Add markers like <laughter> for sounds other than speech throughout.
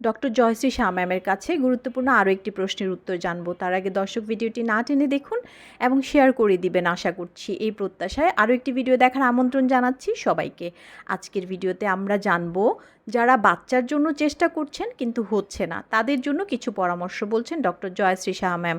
Doctor Jayashree Shah ম্যামের কাছে গুরুত্বপূর্ণ আরও একটি প্রশ্নের উত্তর জানব। তার আগে দর্শক ভিডিওটি না টেনে দেখুন এবং শেয়ার করে দিবেন আশা করছি। এই প্রত্যাশায় আরও একটি ভিডিও দেখার আমন্ত্রণ জানাচ্ছি সবাইকে। আজকের ভিডিওতে আমরা জানব, যারা বাচ্চার জন্য চেষ্টা করছেন কিন্তু হচ্ছে না, তাদের জন্য কিছু পরামর্শ বলছেন ডক্টর জয়শ্রী শাহ ম্যাম।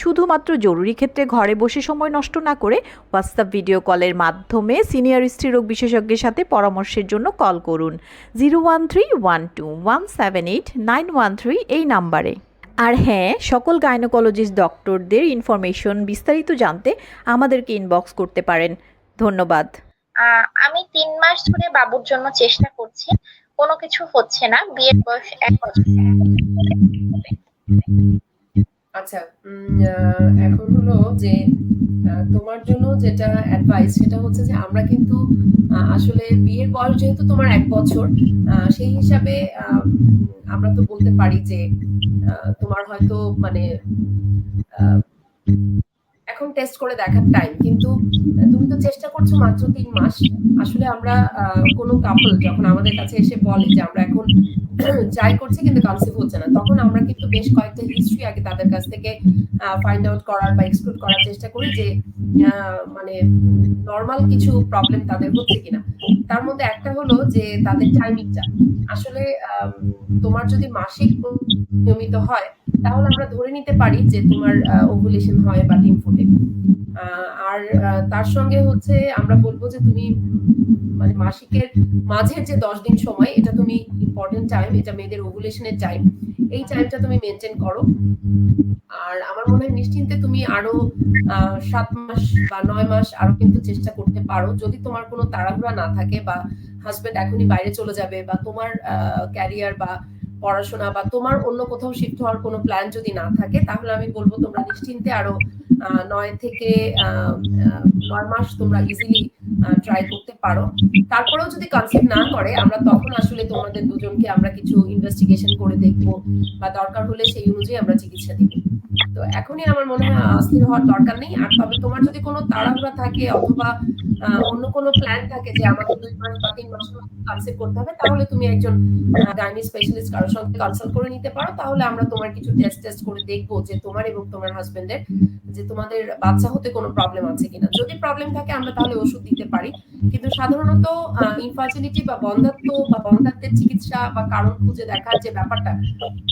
শুধুমাত্র জরুরি ক্ষেত্রে ঘরে বসে সময় নষ্ট না করে হোয়াটসঅ্যাপ ভিডিও কলের মাধ্যমে সিনিয়র স্ত্রীরোগ বিশেষজ্ঞের সাথে পরামর্শের জন্য কল করুন। Zero one three one two one seven eight nine one three এই নাম্বারে আর হ্যাঁ সকল গাইনোকোলজিস্ট ডক্টরদের ইনফরমেশন বিস্তারিত জানতে আমাদেরকে ইনবক্স করতে পারেন। ধন্যবাদ। আমি তিন মাস ধরে বাবুর জন্য চেষ্টা করছি। কোনো কিছু হচ্ছে না। বিয়ের বয়স এক বছর। আচ্ছা এখন হলো যে তোমার জন্য যেটা অ্যাডভাইস সেটা হচ্ছে যে আমরা কিন্তু আসলে বিয়ের বয়স যেহেতু তোমার এক বছর সেই হিসাবে আমরা তো বলতে পারি যে তোমার হয়তো মানে এখন টেস্ট করে দেখার টাইম কিন্তু তুমি তো চেষ্টা করছ মাত্র তিন মাস। আসলে আমরা কোনো কাপল যখন আমাদের কাছে এসে বলে যে আমরা এখন <clears throat> ট্রাই করছি কিন্তু কনসিভ হচ্ছে না, তখন আমরা কিন্তু বেশ কয়েকটা হিস্ট্রি আগে তাদের কাছ থেকে ফাইন্ড আউট করার বা এক্সক্লুড করার চেষ্টা করি যে মানে নর্মাল কিছু প্রবলেম তাদের হচ্ছে কিনা। তার মধ্যে একটা হলো যে তাদের টাইমিংটা আসলে তোমার যদি মাসিক নিয়মিত হয় তাহলে আমরা ধরে নিতে পারি যে তোমার ওভুলেশন হয় বা ডিম ফোটে আর তার সঙ্গে হচ্ছে আমরা বলব যে তুমি মানে মাসিকের মাঝের যে দশ দিন সময়, এটা তুমি ইম্পর্টেন্ট টাইম এটা মেয়েদের ওভুলেশনের টাইম এই টাইমটা তুমি মেনটেন করো। আর আমার মনে হয় নিশ্চিন্তে তুমি আরও সাত মাস বা নয় মাস আরও কিন্তু চেষ্টা করতে পারো। যদি তোমার কোনো তাড়াহুড়া না থাকে বা হাজবেন্ড এখনই বাইরে চলে যাবে বা তোমার ক্যারিয়ার বা পড়াশোনা বা তোমার অন্য কোথাও শিফট হওয়ার কোনো প্ল্যান যদি না থাকে, তাহলে আমি বলব তোমরা নিশ্চিন্তে আরও নয় থেকে নয় মাস তোমরা ইজিলি ট্রাই করতে পারো। তারপরেও যদি কনসেপ্ট না করে, আমরা তখন আসলে তোমাদের দুজনকে আমরা কিছু ইনভেস্টিগেশন করে দেখব বা দরকার হলে সেই অনুযায়ী আমরা চিকিৎসা দিব। তো এখনই আমার মনে হয় অস্থির হওয়ার দরকার নেই। আর তবে তোমার যদি কোনো তাড়াহুড়া থাকে অথবা অন্য কোনো প্ল্যান থাকে যে আমাকে দুই মাস বা তিন মাস কনসেপ্ট করতে হবে, তাহলে তুমি একজন গাইনি স্পেশালিস্ট কারোর সঙ্গে কনসাল্ট করে নিতে পারো। তাহলে আমরা তোমার কিছু টেস্ট টেস্ট করে দেখব যে তোমার এবং তোমার হাজবেন্ডের যে তোমাদের বাচ্চা হতে কোনো প্রবলেম আছে কিনা। যদি প্রবলেম থাকে, আমরা তাহলে ওষুধ দিতে পারি। কিন্তু সাধারণত ইনফার্টিলিটি বা বন্ধাত্ব বা বন্ধাত্বের চিকিৎসা বা কারণ খুঁজে দেখার যে ব্যাপারটা,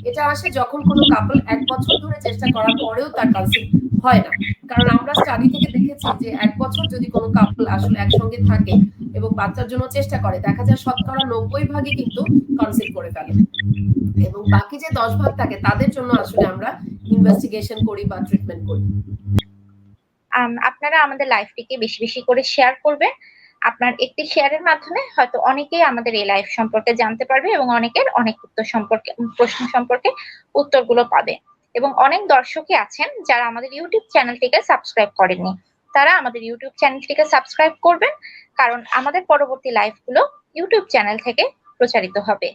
এটা আসে যখন কোনো কাপল এক বছর ধরে চেষ্টা করার পরেও তার কনসেপ্ট হয় না। কারণ আমরা স্টাডি থেকে দেখেছি যে এক বছর যদি কোনো কাপল আসলে একসঙ্গে থাকে এবং বাচ্চার জন্য চেষ্টা করে, দেখা যায় শতকরা নব্বই ভাগই কিন্তু কনসেপ্ট করে ফেলে। এবং বাকি যে দশ ভাগ থাকে, তাদের জন্য আসলে আমরা ইনভেস্টিগেশন করি বা ট্রিটমেন্ট করি। আপনারা আমাদের লাইফটিকে বেশি বেশি করে শেয়ার করবেন। আপনার একটি শেয়ারের মাধ্যমে হয়তো অনেকেই আমাদের এই লাইফ সম্পর্কে জানতে পারবে এবং অনেকের অনেক উত্তর সম্পর্কে, প্রশ্ন সম্পর্কে উত্তরগুলো পাবে। এবং অনেক দর্শকই আছেন যারা আমাদের ইউটিউব চ্যানেলটিকে সাবস্ক্রাইব করেননি। তারা আমাদের ইউটিউব চ্যানেলটিকে সাবস্ক্রাইব করবেন, কারণ আমাদের পরবর্তী লাইভগুলো ইউটিউব চ্যানেল থেকে প্রচারিত হবে।